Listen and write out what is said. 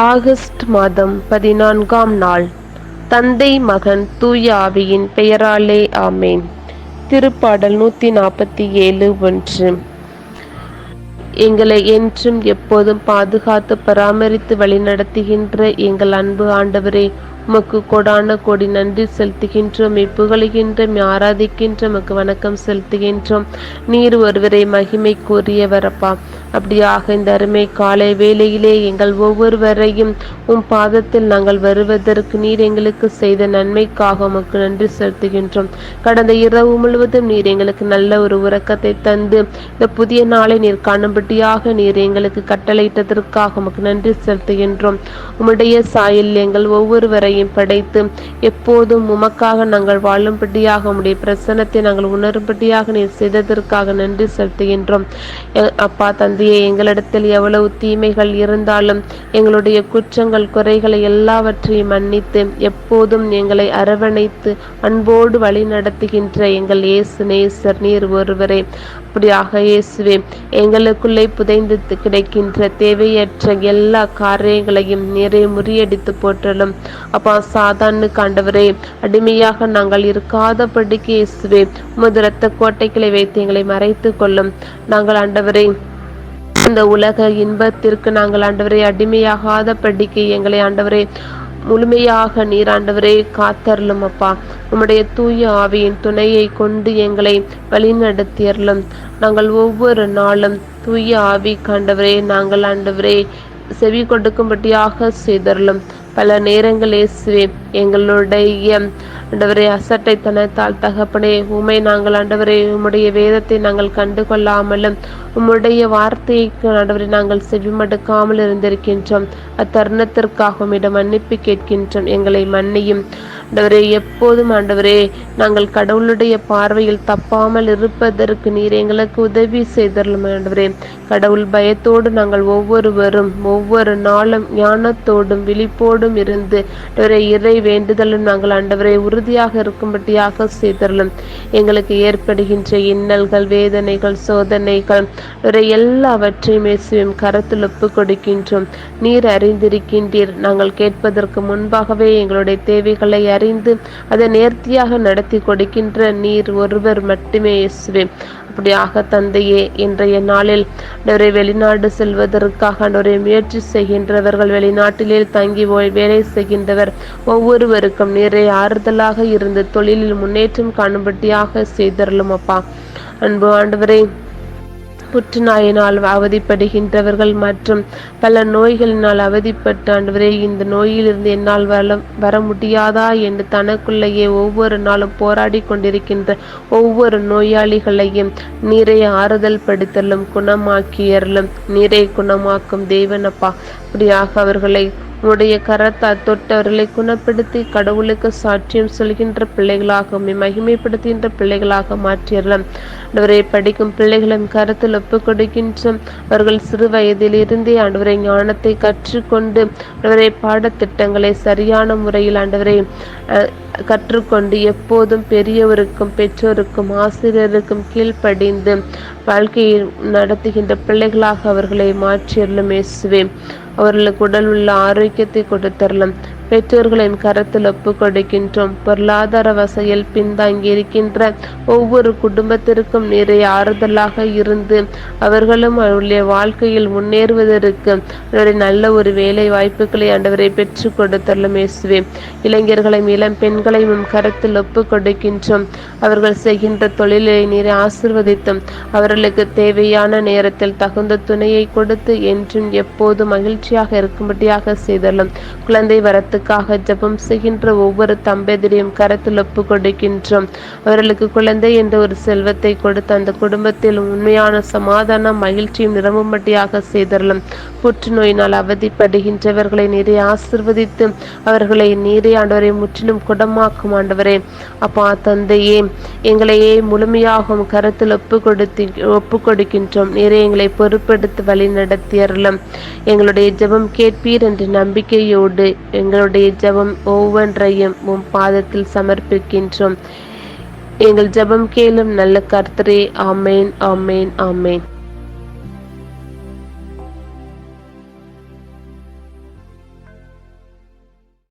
August மாதம் பதினான்காம் நாள். தந்தை மகன் தூய ஆவியின் பெயராலே ஆமேன். திருப்பாடல் நூற்றி நாற்பத்தி ஏழு ஒன்று. எங்களை என்றும் எப்போதும் பாதுகாத்து பராமரித்து வழிநடத்துகின்ற எங்கள் அன்பு ஆண்டவரே உமக்கு கொடான கொடி நன்றி செலுத்துகின்றோம். இப்புகழுகின்றோம் ஆராதிக்கின்றோம். உமக்கு வணக்கம் செலுத்துகின்றோம். நீர் ஒருவரை மகிமை கூறியவரப்பா அப்படியாக இந்த அருமை காலை வேளையிலே எங்கள் ஒவ்வொருவரையும் உம் பாதத்தில் நாங்கள் வருவதற்கு நீர் எங்களுக்கு செய்த நன்மைக்காக உமக்கு நன்றி செலுத்துகின்றோம். கடந்த இரவு முழுவதும் நீர் எங்களுக்கு நல்ல ஒரு உறக்கத்தை தந்து இந்த புதிய நாளை நீர் காணும்படியாக நீர் எங்களுக்கு கட்டளையிட்டதற்காக உமக்கு நன்றி செலுத்துகின்றோம். உம்முடைய சாயல் எங்கள் ஒவ்வொருவரையும் உலகையும் படைத்து எப்போதும் உமக்காக நாங்கள் வாழும்படியாக உடைய பிரசனத்தை நாங்கள் உணரும்படியாக நீர் செய்ததற்காக நன்றி செலுத்துகின்றோம். அப்பா தந்தையை எங்களிடத்தில் எவ்வளவு தீமைகள் இருந்தாலும் எங்களுடைய குற்றங்கள் குறைகளை எல்லாவற்றையும் மன்னித்து எப்போதும் எங்களை அரவணைத்து அன்போடு வழி நடத்துகின்ற எங்கள் இயேசு நேசர் நீர் ஒருவரே. அப்படியாக இயேசுவே எங்களுக்குள்ளே புதைந்து கிடைக்கின்ற தேவையற்ற எல்லா காரியங்களையும் நிறைய முறியடித்து போற்றலும். அப்பா சாதாரண காண்டவரே அடிமையாக நாங்கள் இருக்காதபடிக்கு இயேசுவே உமது இரத்த கோட்டைகளை வைத்து எங்களை மறைத்து கொள்ளும். நாங்கள் ஆண்டவரே இந்த உலக இன்பத்திற்கு நாங்கள் ஆண்டவரை அடிமையாகாத படிக்கு எங்களை ஆண்டவரே முழுமையாக நீர் ஆண்டவரே காத்தரலும் அப்பா. உம்முடைய தூய ஆவியின் துணையை கொண்டு எங்களை வழிநடத்தியறலும் நாங்கள் ஒவ்வொரு நாளும் தூய ஆவி காண்டவரே நாங்கள் ஆண்டவரே செவி கொடுக்கும்படியாக செய்தரலும் பல நேரங்கள் இயேசுவே எங்களுடைய ஆண்டவரே அசட்டைத்தனத்தால் தகப்பனே உமை நாங்கள் ஆண்டவரே உம்முடைய வேதத்தை நாங்கள் கண்டு கொள்ளாமலும் உம்முடைய வார்த்தைக்கு ஆண்டவரை நாங்கள் செவிமடுக்காமல் இருந்திருக்கின்றோம். அத்தருணத்திற்காக உம்மிடம் மன்னிப்பு கேட்கின்றோம். எங்களை மன்னியும். ஆண்டவரே எப்போதும் ஆண்டவரே நாங்கள் கடவுளுடைய பார்வையில் தப்பாமல் இருப்பதற்கு நீர் எங்களுக்கு உதவி செய்தரலும் ஆண்டவரே. கடவுள் பயத்தோடு நாங்கள் ஒவ்வொருவரும் ஒவ்வொரு நாளும் ஞானத்தோடும் விழிப்போடும் இருந்து இறை வேண்டுதலும் நாங்கள் ஆண்டவரை உறுதியாக இருக்கும்படியாக செய்தரலும் எங்களுக்கு ஏற்படுகின்ற இன்னல்கள் வேதனைகள் சோதனைகள் எல்லாவற்றையும் இயேசுவின் கரத்தில் ஒப்பு கொடுக்கின்றோம். நீர் அறிந்திருக்கின்றீர் நாங்கள் கேட்பதற்கு முன்பாகவே எங்களுடைய தேவைகளை அறிந்து அதை நேர்த்தியாக நடத்தி கொடுக்கின்ற நீர் ஒருவர் மட்டுமே இயேசுவே. அப்படியாக தந்தையே இன்றைய நாளில் நிறைய வெளிநாடு செல்வதற்காக நிறைய முயற்சி செய்கின்றவர்கள் வெளிநாட்டிலே தங்கி வேலை செய்கின்றவர் ஒவ்வொருவருக்கும் நிறைய ஆறுதலாக இருந்து தொழிலில் முன்னேற்றம் காணும்படியாக செய்தரலும் அப்பா. அன்பு ஆண்டவரே புற்றுநோயினால் அவதிப்படுகின்றவர்கள் மற்றும் பல நோய்களினால் அவதிப்பட்டு ஆண்டவரே இந்த நோயிலிருந்து என்னால் வர வர முடியாதா என்று தனக்குள்ளேயே ஒவ்வொரு நாளும் போராடி கொண்டிருக்கின்ற ஒவ்வொரு நோயாளிகளையும் நீரை ஆறுதல் படுத்தலும் குணமாக்கியறலும் நீரை குணமாக்கும் தேவனப்பா. அப்படியாக அவர்களை உடைய கரத்தால் தொட்டவர்களை குணப்படுத்தி கடவுளுக்கு சாட்சியம் சொல்கின்ற பிள்ளைகளாக மகிமைப்படுத்துகின்ற பிள்ளைகளாக மாற்றிடலாம் ஆண்டவரை படிக்கும் பிள்ளைகளின் கருத்தில் ஒப்பு கொடுக்கின்ற அவர்கள் சிறு வயதில் இருந்தே ஆண்டவரை ஞானத்தை கற்றுக்கொண்டு ஆண்டவரை பாடத்திட்டங்களை சரியான முறையில் ஆண்டவரை கற்றுக்கொண்டு எப்போதும் பெரியவருக்கும் பெற்றோருக்கும் ஆசிரியருக்கும் கீழ்ப்படிந்து வாழ்க்கையை நடத்துகின்ற பிள்ளைகளாக அவர்களை மாற்றியருளும் இயேசுவே. அவர்களுக்கு உடல் உள்ள ஆரோக்கியத்தை கொடுத்தரலாம். பெற்றோர்களின் கரத்தில் ஒப்பு கொடுக்கின்றோம் பொருளாதார வசையில் பின்தங்கி இருக்கின்ற ஒவ்வொரு குடும்பத்திற்கும் நிறைய ஆறுதலாக இருந்து அவர்களும் அவருடைய வாழ்க்கையில் முன்னேறுவதற்கு நல்ல ஒரு வேலை வாய்ப்புகளை ஆண்டவரை பெற்றுக் கொடுத்தரலும் இயேசுவே. இளைஞர்களையும் இளம் பெண்களையும் கரத்தில் ஒப்பு கொடுக்கின்றோம் அவர்கள் செய்கின்ற தொழிலை நீரை ஆசிர்வதித்தும் அவர்களுக்கு தேவையான நேரத்தில் தகுந்த துணையை கொடுத்து என்றும் எப்போதும் மகிழ்ச்சியாக இருக்கும்படியாக செய்தலும் குழந்தை வரத்து குடும்பத்துக்காக ஜெபம் செய்கின்ற ஒவ்வொரு தம்பதியரையும் கரத்தில் ஒப்பு கொடுக்கின்றோம் அவர்களுக்கு குழந்தை என்ற ஒரு செல்வத்தை கொடுத்து அந்த குடும்பத்தில் உண்மையான சமாதானம் மகிழ்ச்சியும் நிரம்பும்படியாக செய்தரலும். புற்றுநோயினால் அவதிப்படுகின்றவர்களை நீரை ஆசிர்வதித்து அவர்களை நீரே ஆண்டவரை முற்றிலும் குடமாக்கும் ஆண்டவரே. அப்பா தந்தையே எங்களையே முழுமையாகவும் கருத்தில் ஒப்பு கொடுத்து ஒப்பு கொடுக்கின்றோம் நீரே எங்களை பொறுப்பெடுத்து வழி நடத்தியறலும் எங்களுடைய ஜெபம் கேட்பீர் என்ற நம்பிக்கையோடு எங்களுடைய எங்களுடைய ஜெபம் ஒவ்வொன்றையும் உம் பாதத்தில் சமர்ப்பிக்கின்றோம். எங்கள் ஜெபம் கேளும் நல்ல கர்த்தரே ஆமேன் ஆமேன் ஆமேன்.